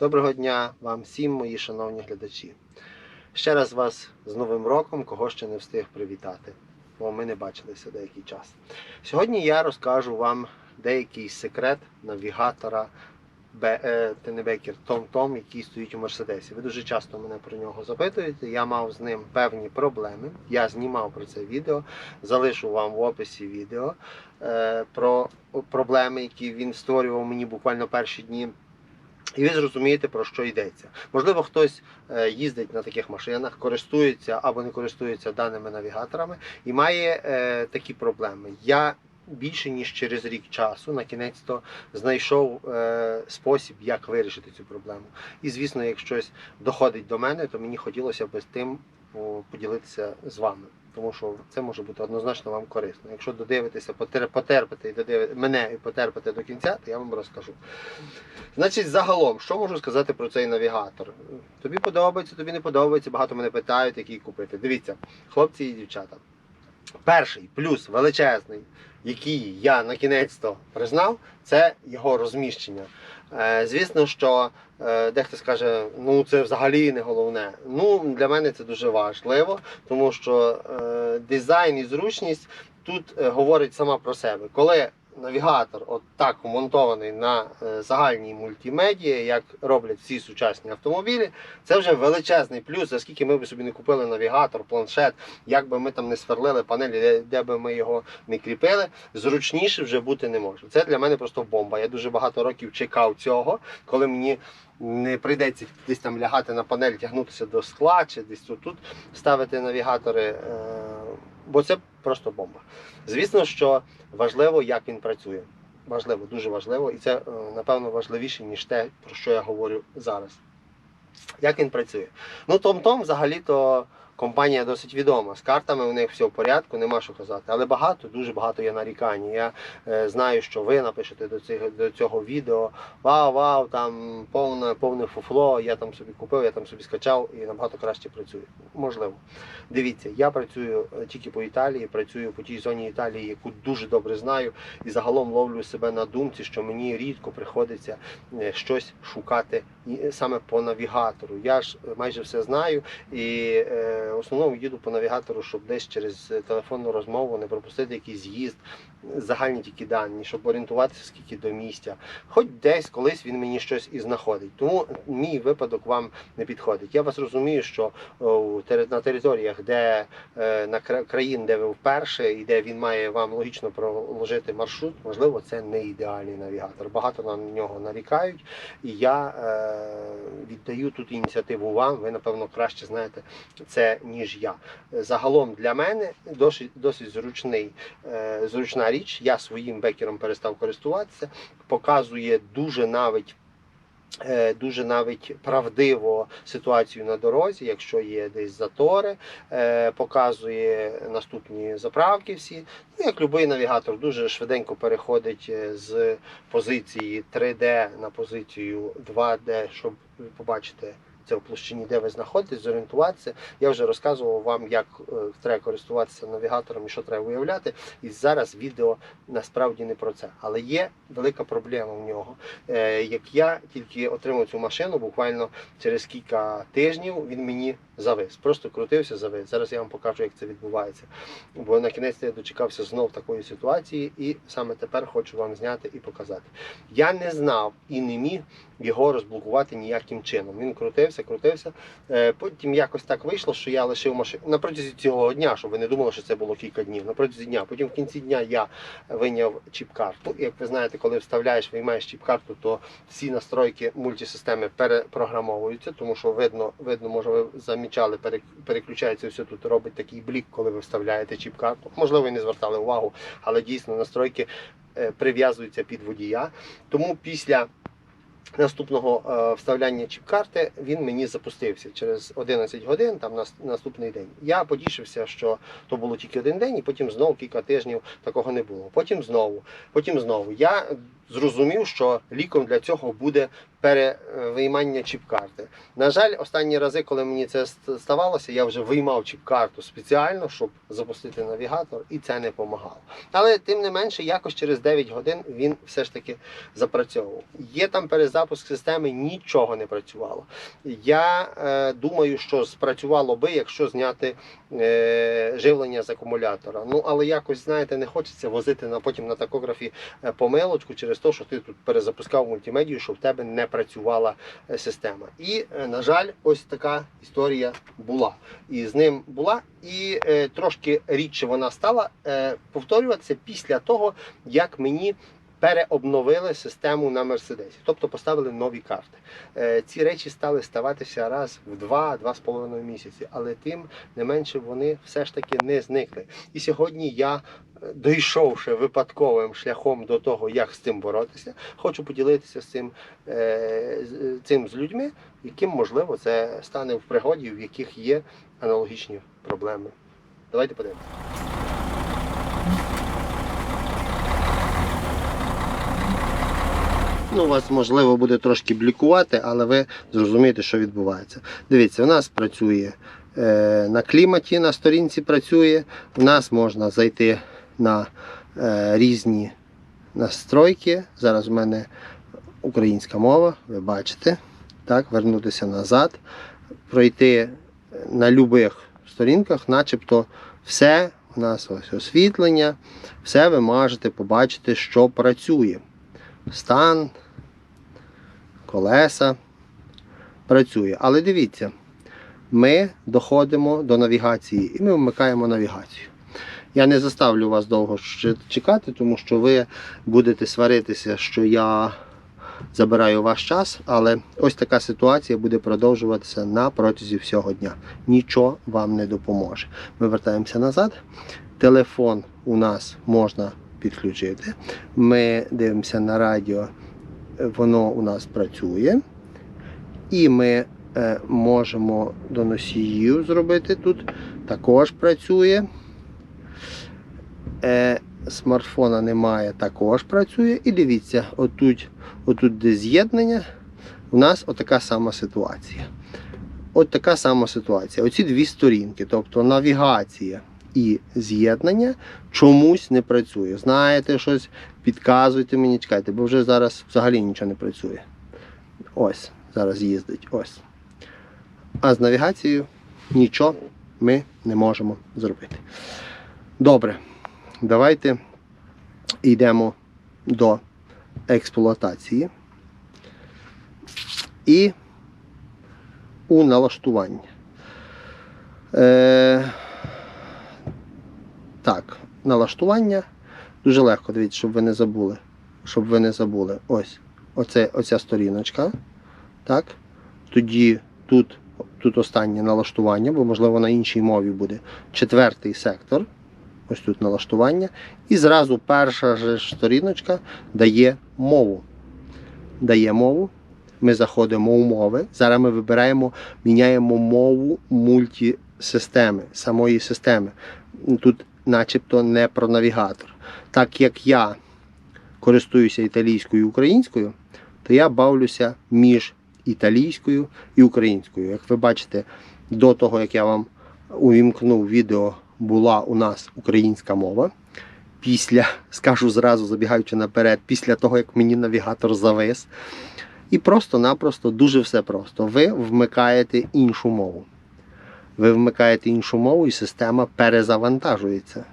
Доброго дня вам всім, мої шановні глядачі. Ще раз вас з Новим роком, кого ще не встиг привітати, бо ми не бачилися деякий час. Сьогодні я розкажу вам деякий секрет навігатора е, ти не Бекер, Том Том, який стоїть у Мерседесі. Ви дуже часто мене про нього запитуєте. Я мав з ним певні проблеми. Я знімав про це відео, залишу вам в описі відео е, про проблеми, які він створював мені буквально перші дні. І ви зрозумієте, про що йдеться. Можливо, хтось е, їздить на таких машинах, користується або не користується даними навігаторами і має е, такі проблеми. Я більше ніж через рік часу на кінець то знайшов е, спосіб, як вирішити цю проблему. І звісно, як щось доходить до мене, то мені хотілося б з тим поділитися з вами. Тому що це може бути однозначно вам корисно. Якщо додивитеся, потерпите і додиви... мене і потерпите до кінця, то я вам розкажу. Значить, загалом, що можу сказати про цей навігатор? Тобі подобається, тобі не подобається, багато мене питають, який купити. Дивіться, хлопці і дівчата. Перший плюс величезний, який я на кінець-то признав, це його розміщення. Е, звісно, що е, дехто скаже, ну це взагалі не головне. Ну, для мене це дуже важливо, тому що е, дизайн і зручність тут говорить сама про себе. Коли навігатор от так умонтований на е, загальній мультимедії, як роблять всі сучасні автомобілі, це вже величезний плюс, оскільки ми б собі не купили навігатор, планшет, як би ми там не сверлили панелі, де, би ми його не кріпили, зручніше вже бути не може. Це для мене просто бомба. Я дуже багато років чекав цього, коли мені не прийдеться десь там лягати на панель, тягнутися до скла чи десь тут ставити навігатори, е, бо це просто бомба. Звісно, що важливо, як він працює. Важливо, дуже важливо, і це е, напевно важливіше, ніж те, про що я говорю зараз. Як він працює? Ну, TomTom взагалі-то компанія досить відома. З картами у них все в порядку, нема що казати. Але багато, дуже багато є нарікань. Я е, знаю, що ви напишете до цього, до цього відео. Вау, вау, там повне, повне фуфло, я там собі купив, я там собі скачав і набагато краще працює. Можливо. Дивіться, я працюю е, тільки по Італії, працюю по тій зоні Італії, яку дуже добре знаю, і загалом ловлю себе на думці, що мені рідко приходиться е, щось шукати саме по навігатору. Я ж майже все знаю і е, в основному їду по навігатору, щоб десь через телефонну розмову не пропустити якийсь з'їзд, загальні тільки дані, щоб орієнтуватися скільки до місця. Хоч десь колись він мені щось і знаходить. Тому мій випадок вам не підходить. Я вас розумію, що на територіях, де е, на країн, де ви вперше, і де він має вам логічно проложити маршрут, можливо, це не ідеальний навігатор. Багато на нього нарікають, і я е, віддаю тут ініціативу вам. Ви напевно краще знаєте це ніж я. Загалом для мене досить досить зручний, е, зручна річ. Я своїм бекером перестав користуватися, показує дуже навіть. е, Дуже навіть правдиво ситуацію на дорозі, якщо є десь затори, е, показує наступні заправки всі. Ну, як будь-який навігатор, дуже швиденько переходить з позиції 3D на позицію 2D, щоб побачити це в площині, де ви знаходитесь, зорієнтуватися. Я вже розказував вам, як е, треба користуватися навігатором і що треба виявляти. І зараз відео насправді не про це. Але є велика проблема в нього. Е, Як я тільки отримав цю машину, буквально через кілька тижнів він мені завис. Просто крутився, завис. Зараз я вам покажу, як це відбувається. Бо на кінець я дочекався знов такої ситуації, і саме тепер хочу вам зняти і показати. Я не знав і не міг його розблокувати ніяким чином. Він крутився, крутився. Е, Потім якось так вийшло, що я лишив машину на протязі цього дня, щоб ви не думали, що це було кілька днів. На протязі дня. Потім в кінці дня я вийняв чіп-карту. Як ви знаєте, коли вставляєш, виймаєш чіп-карту, то всі настройки мультисистеми перепрограмовуються, тому що видно, видно, може, ви замічали, пере- переключається все тут, робить такий блік, коли ви вставляєте чіп-карту. Можливо, і не звертали увагу, але дійсно настройки е, прив'язуються під водія. Тому після наступного е, вставляння чіп-карти він мені запустився через 11 годин, там наступний день. Я потішився, що то було тільки один день, і потім знову кілька тижнів такого не було. Потім знову, потім знову. Я зрозумів, що ліком для цього буде перевиймання чіп-карти. На жаль, останні рази, коли мені це ставалося, я вже виймав чіп-карту спеціально, щоб запустити навігатор, і це не допомагало. Але тим не менше, якось через 9 годин він все ж таки запрацьовував. Є там перезапуск системи, нічого не працювало. Я е, думаю, що спрацювало би, якщо зняти е, живлення з акумулятора. Ну але якось знаєте, не хочеться возити на потім на такографі е, помилочку через те, що ти тут перезапускав мультимедію, що в тебе не працювала е, система. І е, на жаль, ось така історія була. І з ним була, і е, трошки рідше вона стала повторюватися після того, як мені. Переобновили систему на Мерседесі, тобто поставили нові карти. Е, Ці речі стали ставатися раз в два-два з половиною місяці, але тим не менше вони все ж таки не зникли. І сьогодні я, е, дійшовши випадковим шляхом до того, як з цим боротися, хочу поділитися з цим, е, цим з людьми, яким можливо це стане в пригоді, в яких є аналогічні проблеми. Давайте подивимося. Ну, вас можливо буде трошки блікувати, але ви зрозумієте, що відбувається. Дивіться, у нас працює е, на кліматі, на сторінці працює. У нас можна зайти на е, різні настройки. Зараз у мене українська мова, ви бачите. Так, вернутися назад, пройти на будь-яких сторінках, начебто все. У нас ось освітлення, все ви можете побачити, що працює стан, колеса працює. Але дивіться, ми доходимо до навігації і ми вмикаємо навігацію. Я не заставлю вас довго чекати, тому що ви будете сваритися, що я забираю ваш час, але ось така ситуація буде продовжуватися на протязі всього дня. Нічого вам не допоможе. Ми вертаємося назад. Телефон у нас можна підключити. Ми дивимося на радіо, воно у нас працює. І ми е, можемо до носіїв зробити тут. Також працює. Е, смартфона немає, також працює. І дивіться, отут, отут де з'єднання, у нас отака сама ситуація. От така сама ситуація. Оці дві сторінки, тобто навігація і з'єднання чомусь не працює. Знаєте, щось підказуйте мені, чекайте, бо вже зараз взагалі нічого не працює. Ось, зараз їздить. Ось. А з навігацією нічого ми не можемо зробити. Добре, давайте йдемо до експлуатації і у налаштування. Е, так, налаштування дуже легко, дивіться, щоб ви не забули. Щоб ви не забули. Ось. Оце, оця сторіночка. Так. Тоді тут, тут останнє налаштування, бо можливо на іншій мові буде. Четвертий сектор. Ось тут налаштування. І зразу перша ж сторіночка дає мову. Дає мову. Ми заходимо у мови. Зараз ми вибираємо, міняємо мову мультисистеми, самої системи. Тут начебто не про навігатор. Так як я користуюся італійською і українською, то я бавлюся між італійською і українською. Як ви бачите, до того, як я вам увімкнув відео, була у нас українська мова. Після, скажу зразу, забігаючи наперед, після того, як мені навігатор завис. І просто-напросто дуже все просто. Ви вмикаєте іншу мову. Ви вмикаєте іншу мову і система перезавантажується.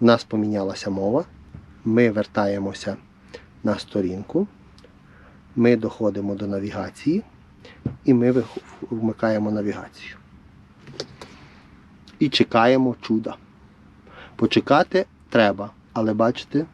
У нас помінялася мова. Ми вертаємося на сторінку. Ми доходимо до навігації і ми вмикаємо навігацію. І чекаємо чуда. Почекати треба, але бачите,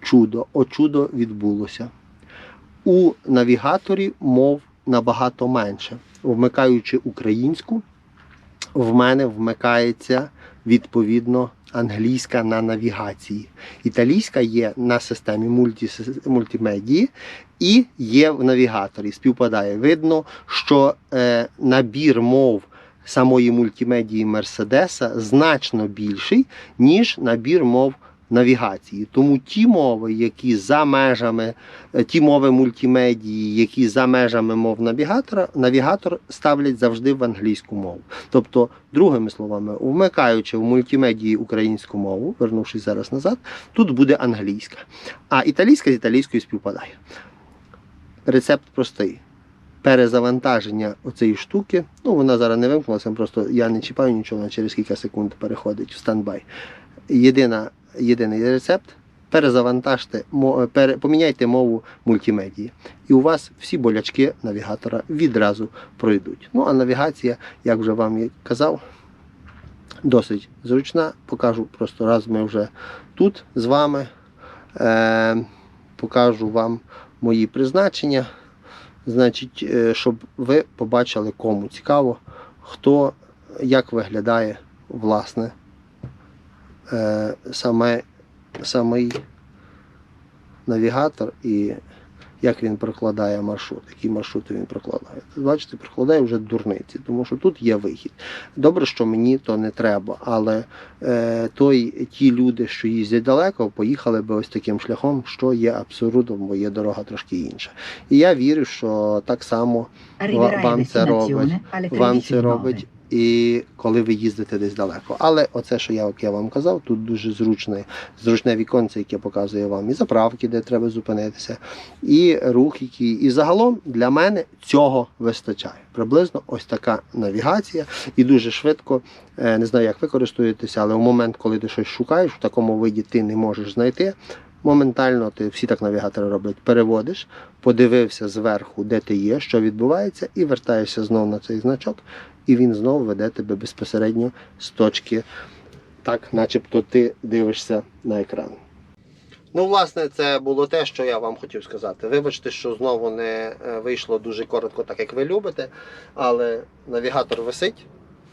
чудо, о чудо відбулося. У навігаторі мов набагато менше. Вмикаючи українську, в мене вмикається відповідно англійська на навігації. Італійська є на системі мультимедії і є в навігаторі. Співпадає. Видно, що е, набір мов самої мультимедії Мерседеса значно більший, ніж набір мов навігації. Тому ті мови, які за межами, е, ті мови мультимедії, які за межами мов навігатора, навігатор ставлять завжди в англійську мову. Тобто, другими словами, вмикаючи в мультимедії українську мову, вернувшись зараз назад, тут буде англійська. А італійська з італійською співпадає. Рецепт простий. Перезавантаження оцієї штуки. Ну, вона зараз не вимкнулася, просто я не чіпаю нічого, вона через кілька секунд переходить в стендбай. Єдина, єдиний рецепт. Перезавантажте, поміняйте мову мультимедії. І у вас всі болячки навігатора відразу пройдуть. Ну а навігація, як вже вам і казав, досить зручна. Покажу просто раз ми вже тут з вами. Е, покажу вам мої призначення. Значить, е, щоб ви побачили, кому цікаво, хто як виглядає власне е, саме, самий навігатор і як він прокладає маршрут, які маршрути він прокладає. Бачите, прокладає вже дурниці, тому що тут є вихід. Добре, що мені то не треба, але е, той, ті люди, що їздять далеко, поїхали би ось таким шляхом, що є абсурдом, бо є дорога трошки інша. І я вірю, що так само вам це робить, вам це робить. І коли ви їздите десь далеко. Але оце, що я, як я вам казав, тут дуже зручне, зручне віконце, яке показує вам і заправки, де треба зупинитися, і рух, який. І загалом для мене цього вистачає. Приблизно ось така навігація, і дуже швидко. е, Не знаю, як ви користуєтеся, але в момент, коли ти щось шукаєш, в такому виді ти не можеш знайти. Моментально ти всі так навігатори роблять, переводиш, подивився зверху, де ти є, що відбувається, і вертаєшся знову на цей значок, і він знову веде тебе безпосередньо з точки, так, начебто ти дивишся на екран. Ну, власне, це було те, що я вам хотів сказати. Вибачте, що знову не е, вийшло дуже коротко, так як ви любите, але навігатор висить.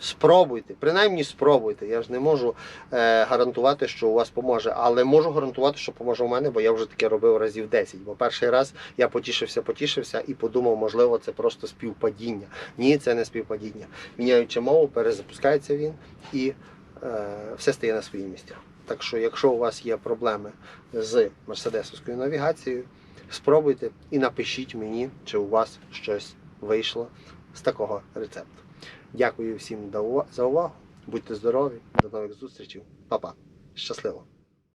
Спробуйте, принаймні спробуйте. Я ж не можу е, гарантувати, що у вас поможе, але можу гарантувати, що поможе у мене, бо я вже таке робив разів 10. Бо перший раз я потішився, потішився і подумав, можливо, це просто співпадіння. Ні, це не співпадіння. Міняючи мову, перезапускається він і е, все стає на свої місця. Так що, якщо у вас є проблеми з мерседесовською навігацією, спробуйте і напишіть мені, чи у вас щось вийшло з такого рецепту. Дякую всім за увагу. Будьте здорові, до нових зустрічей. Па-па. Щасливо!